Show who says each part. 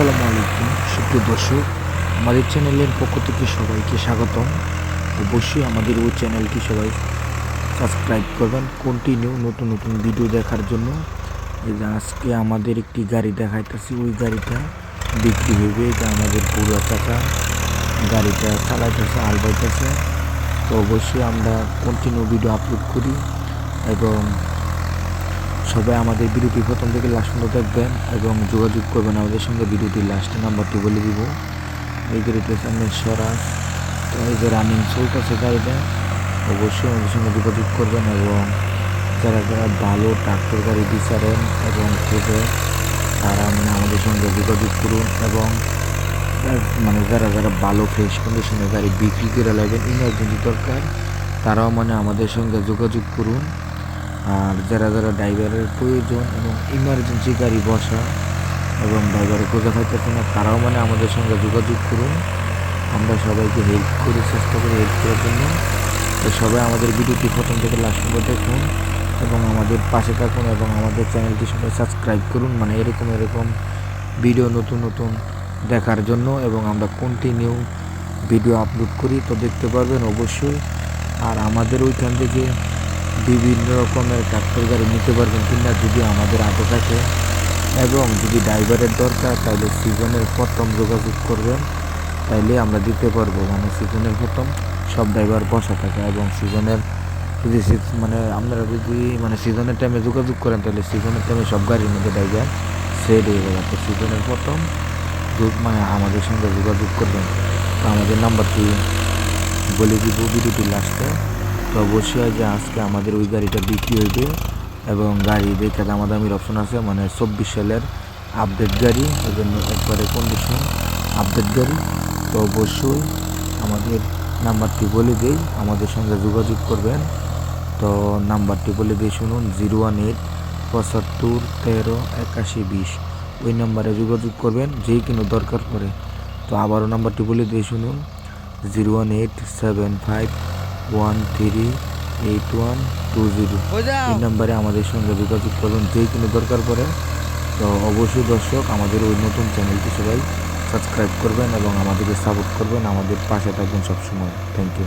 Speaker 1: আসসালামু আলাইকুম, সুপ্রিয় দর্শক, আমাদের চ্যানেলের পক্ষ থেকে সবাইকে স্বাগতম। অবশ্যই আমাদের ওই চ্যানেলটি সবাই সাবস্ক্রাইব করবেন কন্টিনিউ নতুন নতুন ভিডিও দেখার জন্য। আজকে আমাদের একটি গাড়ি দেখাইতেছি, ওই গাড়িটা বিক্রি হইবে যে আমাদের পুরো টাকা গাড়িটা চালাইতেছে, আলবাইতেছে। তো অবশ্যই আমরা কন্টিনিউ ভিডিও আপলোড করি এবং সবাই আমাদের ভিডিওটি প্রথম থেকে লাস্ট পর্যন্ত দেখবেন এবং যোগাযোগ করবেন আমাদের সঙ্গে ভিডিওটির লাস্ট নাম্বারটি বলে দিব। এই গাড়িটির সামনে স্বরাজ, তো এই যে রানিং চলতেছে গাড়িটা অবশ্যই আমাদের সঙ্গে যোগাযোগ করবেন এবং যারা যারা ভালো ট্রাক্টর গাড়ি বিচারেন এবং খুঁজে, তারা মানে আমাদের সঙ্গে যোগাযোগ করুন এবং মানে যারা যারা ভালো ফ্রেশ কন্ডিশনের গাড়ি বিক্রি করে লাগবেন ইমার্জেন্সি দরকার, তারাও মানে আমাদের সঙ্গে যোগাযোগ করুন। আর যারা যারা ড্রাইভারের প্রয়োজন এবং ইমার্জেন্সি গাড়ি বসা এবং ড্রাইভারের খোঁজা পাইতেছে না, তারাও মানে আমাদের সঙ্গে যোগাযোগ করুন। আমরা সবাইকে হেল্প করি চেষ্টা করি হেল্প করার জন্য। তো সবাই আমাদের ভিডিওটি প্রথম থেকে লাস্ট পর্যন্ত দেখুন এবং আমাদের পাশে থাকুন এবং আমাদের চ্যানেলটি সবাই সাবস্ক্রাইব করুন। মানে এরকম এরকম ভিডিও নতুন নতুন দেখার জন্য এবং আমরা কন্টিনিউ ভিডিও আপলোড করি। তো দেখতে পারবেন অবশ্যই। আর আমাদের ওইখান থেকে বিভিন্ন রকমের ট্রাক্টর গাড়ি নিতে পারবেন কিনা যদি আমাদের আগে থাকে। এবং যদি ড্রাইভারের দরকার, তাহলে সিজনের প্রথম যোগাযোগ করবেন, তাইলে আমরা দিতে পারব। মানে সিজনের প্রথম সব ড্রাইভার বসা থাকে এবং সিজনের যদি মানে আপনারা যদি মানে সিজনের টাইমে যোগাযোগ করেন, তাহলে সিজনের টাইমে সব গাড়ির মধ্যে ড্রাইভার সেট হয়ে যাবে। তো সিজনের প্রথম মানে আমাদের সঙ্গে যোগাযোগ করবেন। তো আমাদের নাম্বারটি বলে দিব ভিডিওটি লাস্টে তো অবশ্যই যে আজকে আমাদের ওই গাড়িটা বিক্রি হইবে এবং গাড়ি দেখে দামাদামির অপশন আছে মানে চব্বিশ সালের আপডেট গাড়ি ওই জন্য একবারে কন্ডিশন আপডেট গাড়ি। তো অবশ্যই আমাদের নাম্বারটি বলে দেই, আমাদের সঙ্গে যোগাযোগ করবেন। তো নাম্বারটি বলে দিই শুনুন, জিরো ওয়ান এইট পঁচাত্তর তেরো একাশি বিশ। ওই নাম্বারে যোগাযোগ করবেন যেই কোনো দরকার পড়ে। তো আবারও নাম্বারটি বলে দিয়ে শুনুন, zero one eight seven five one three eight one two zero এই নাম্বারে আমাদের সঙ্গে যোগাযোগ করুন যেই কোনো দরকার পড়ে। তো অবশ্যই দর্শক আমাদের ওই নতুন চ্যানেলটি সবাই সাবস্ক্রাইব করবেন এবং আমাদেরকে সাপোর্ট করবেন। আমাদের পাশে থাকবেন সবসময়। Thank you